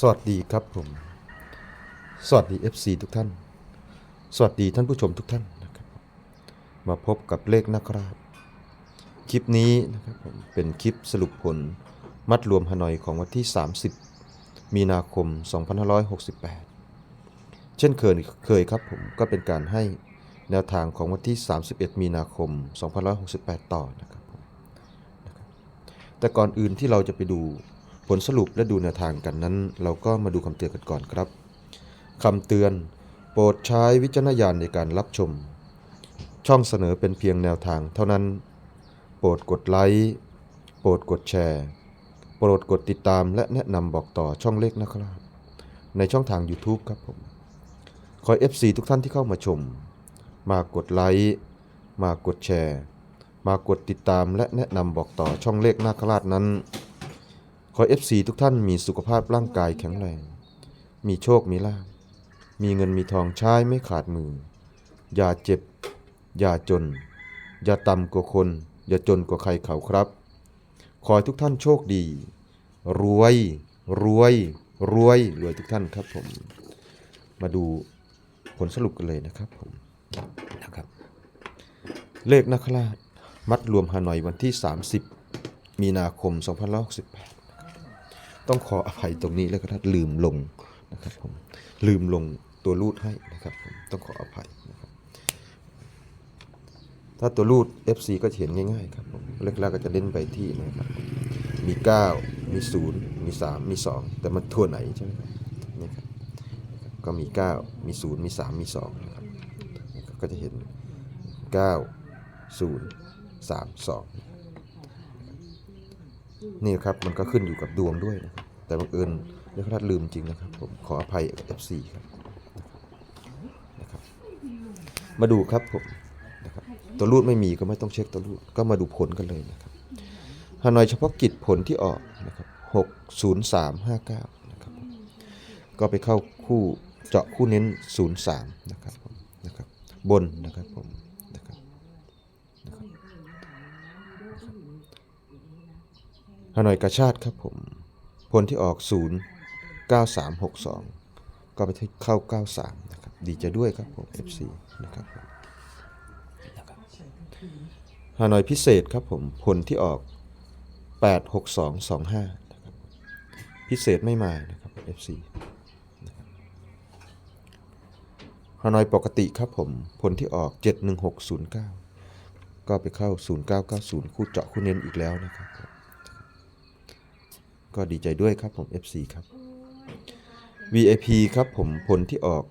สวัสดีครับผม สวัสดี FC ทุกท่าน สวัสดีท่านผู้ชมทุกท่านนะครับมาพบกับเลขนักราชคลิปนี้นะครับผมเป็นคลิปสรุปผลมัดรวมฮานอยของวันที่ 30 มีนาคม 2568 เช่นเคยเคยครับผมก็เป็นการให้แนวทางของวันที่ 31 มีนาคม 2568 ต่อนะครับผมนะครับแต่ก่อนอื่นที่เราจะไปดู ผลสรุปและดูแนวทางกันนั้น เราก็มาดูคำเตือนกันก่อนครับคำเตือน โปรดใช้วิจารณญาณในการรับชม ช่องเสนอเป็นเพียงแนวทางเท่านั้น โปรดกดไลค์โปรดกดแชร์ โปรดกดติดตามและแนะนำบอกต่อช่องเลขนะครับ ในช่องทาง YouTube ครับผมขอ FC ทุกท่านที่เข้ามาชม มากดไลค์มากดแชร์ มากดติดตามและแนะนำบอกต่อช่องเลขนาคราชนั้น ขอ FC ทุกท่านมีสุขภาพร่างกายแข็งแรง มีโชคมีลาภมีเงินมีทองใช้ไม่ขาดมือ อย่าเจ็บ อย่าจน อย่าต่ำกว่าคน อย่าจนกว่าใครเขาครับ ขอให้ทุกท่านโชคดี รวย รวย รวย รวยทุกท่านครับผม มาดูผลสรุปกันเลยนะครับผมนะครับ เลขนักราชมัดรวมฮานอยวันที่ 30 มีนาคม 2568 ต้องขออภัยตรงนี้แล้วก็ถ้าลืมลงนะครับผมลืมลงตัวรูดให้นะครับผมต้องขออภัยนะครับถ้าตัวรูด FC ก็จะเห็นง่ายๆครับผมเล็กๆก็จะเล่นไปที่นะครับมี 9 มี 0 มี 3 มี 2 แต่มันทั่วไหนใช่ไหมครับนี่ครับก็มี 9 มี 0 มี 3 มี 2นะครับก็จะเห็น 9 0 3 2 นี่ครับมันก็ขึ้นอยู่กับดวงด้วยนะครับแต่บังเอิญเรียกรัดลืมจริงนะครับผมขออภัย FC ครับนะครับ มาดูครับผมนะครับตัวรูดไม่มีก็ไม่ต้องเช็คตัวรูดก็มาดูผลกันเลยนะครับฮานอยเฉพาะกิจผลที่ออกนะครับหกศูนย์สามห้าเก้านะครับก็ไปเข้าคู่เจาะคู่เน้นศูนย์สามนะครับผมนะครับบนนะครับผมนะครับ ฮานอยกระชาติครับผม ผลที่ออก 0 9362 ก็ไปเข้า 93 นะครับ ดีใจด้วยครับผม FC นะครับผมนะครับฮานอยพิเศษครับผม ผลที่ออก 86225 นะครับ พิเศษไม่มานะครับ FC นะครับฮานอยปกติครับผม ผลที่ออก 71609 ก็ไปเข้า 0990 คู่เจาะคู่เน้นอีกแล้วนะครับ ก็ดีใจด้วยครับผม FC ครับ VIP ครับผมผลที่ออก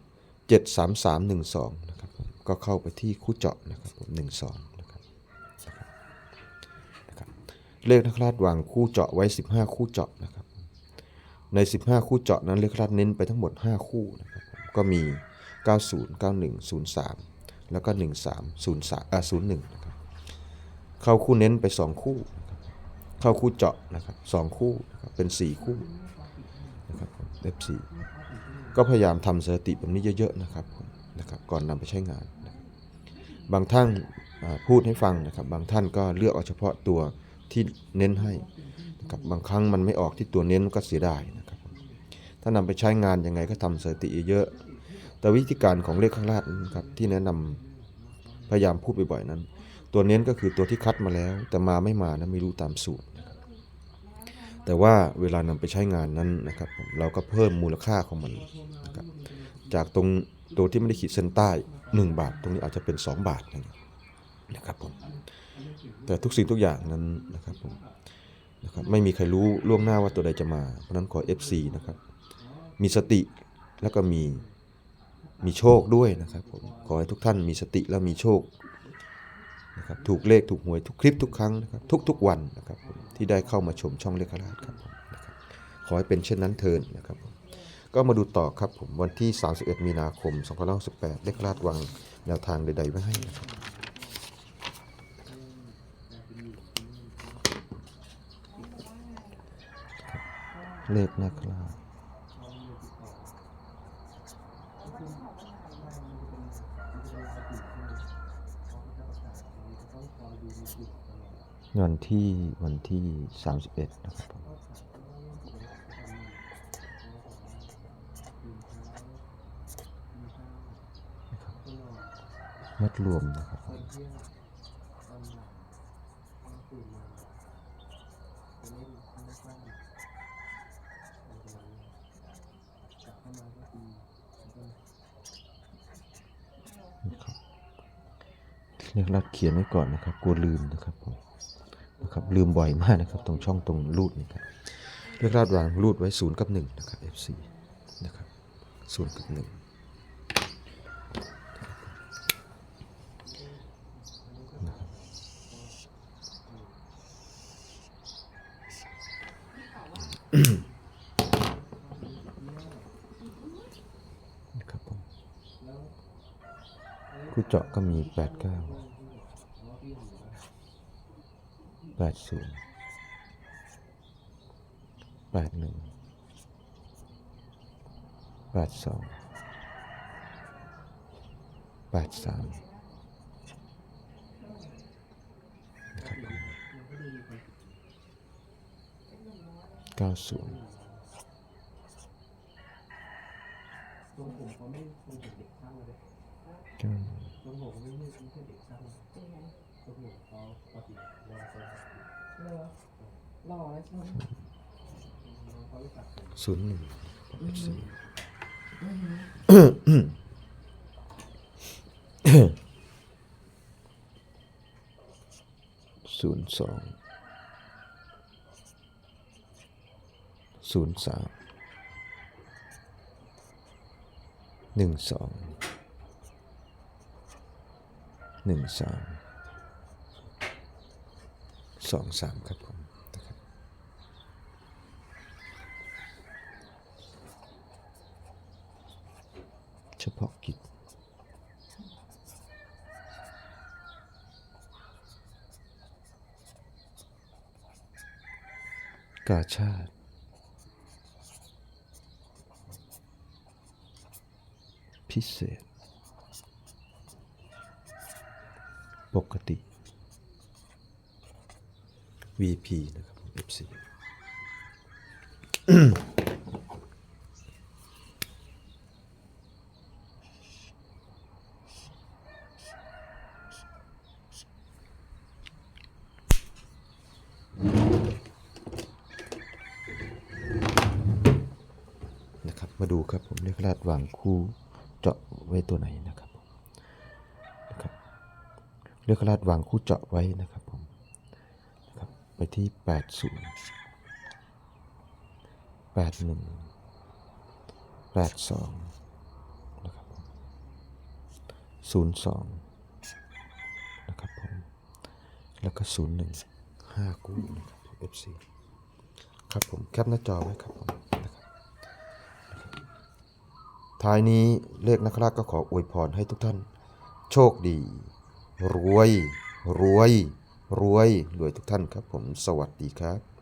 73312 นะครับผมก็เข้าไปที่คู่เจาะนะครับผม 12 นะครับนะครับนะครับเลขนักราชวางคู่เจาะไว้ 15 คู่เจาะนะครับ ใน 15 คู่เจาะนั้นเลขนักราชเน้นไปทั้งหมด 5 คู่นะครับผมก็มี 90 91 03 แล้วก็ 13 03อ่า01นะครับเข้าคู่เน้นไป 2 คู่ เข้าคู่เจาะนะครับสองคู่เป็นสี่คู่นะครับ F4 ก็พยายามทำสถิติแบบนี้เยอะๆนะครับนะครับ ก่อนนำไปใช้งานนะบางท่านพูดให้ฟังนะครับ บางท่านก็เลือกเอาเฉพาะตัวที่เน้นให้นะครับบางครั้งมันไม่ออกที่ตัวเน้นก็เสียดายนะครับ ถ้านำไปใช้งานยังไงก็ทำสถิติเยอะๆแต่วิธีการของเลขข้างล่างนะครับที่แนะนำพยายามพูดบ่อยๆนั้น ตัวเน้นก็คือตัวที่คัดมาแล้ว แต่มาไม่มานะไม่รู้ตามสูตรนะครับแต่ว่าเวลานำไปใช้งานนั้นนะครับ เราก็เพิ่มมูลค่าของมันนะครับจากตรงตัวที่ไม่ได้ขีดเส้นใต้ 1 บาท ตรงนี้อาจจะเป็น 2 บาทอย่างเงี้ยนะครับผมแต่ทุกสิ่งทุกอย่างนั้นนะครับผมนะครับไม่มีใครรู้ล่วงหน้าว่าตัวใดจะมา เพราะฉะนั้นขอ FC นะครับ มีสติแล้วก็มีมีโชคด้วยนะครับผมขอให้ทุกท่านมีสติและมีโชค นะครับถูกเลขถูกหวยทุกคลิปทุกครั้งนะครับทุกๆวันนะครับที่ได้เข้ามาชมช่องเลขราชครับนะครับขอให้เป็นเช่นนั้นเทินนะครับก็มาดูต่อครับผมวันที่ 31 มีนาคม 2568เลขราชวางแนวทางใดๆไว้ให้นะครับเลขนาคราช วันที่วันที่สามสิบเอ็ดนะครับผมมัดรวมนะครับ เนี่ยรัดเขียนไว้ก่อนนะครับกลัวลืมนะครับผมนะครับลืมบ่อยมากนะครับตรงช่องตรงรูดนี่ครับเรียกลาดวางรูดไว้0กับ1นะครับ F4 นะครับศูนย์กับ1 คู่เจาะก็มีแปดเก้าแปดศูนย์แปดหนึ่งแปดสองแปดสามนะครับเก้าศูนย์ตรงผมเขาไม่เป็นเด็กช่างเลยก้าหนึ่งตรงผมไม่ใช่ไม่ใช่เด็กช่างเขา หล่อแล้วใช่ไหมเขารู้จักผมศูนย์หนึ่งสี่ศูนย์สองศูนย์สามหนึ่งสอง หนึ่งสามสองสามครับผมนะครับเฉพาะกิจกาชาติพิเศษ ปกติ VP นะครับ FC นะครับ มาดูครับผมเลขลาดวางคู่เจาะไว้ตัวไหนนะครับ เลขลาดวางคู่เจาะไว้นะครับผมนะครับไปที่ 80 81 82นะครับผม02นะครับผมแล้วก็ 01 5 คู่นะครับ FC ครับผมแคปหน้าจอไว้ครับผมนะครับท้ายนี้เลขนักราชก็ขออวยพรให้ทุกท่าน โชคดี รวย รวย รวย รวยทุกท่านครับผม สวัสดีครับ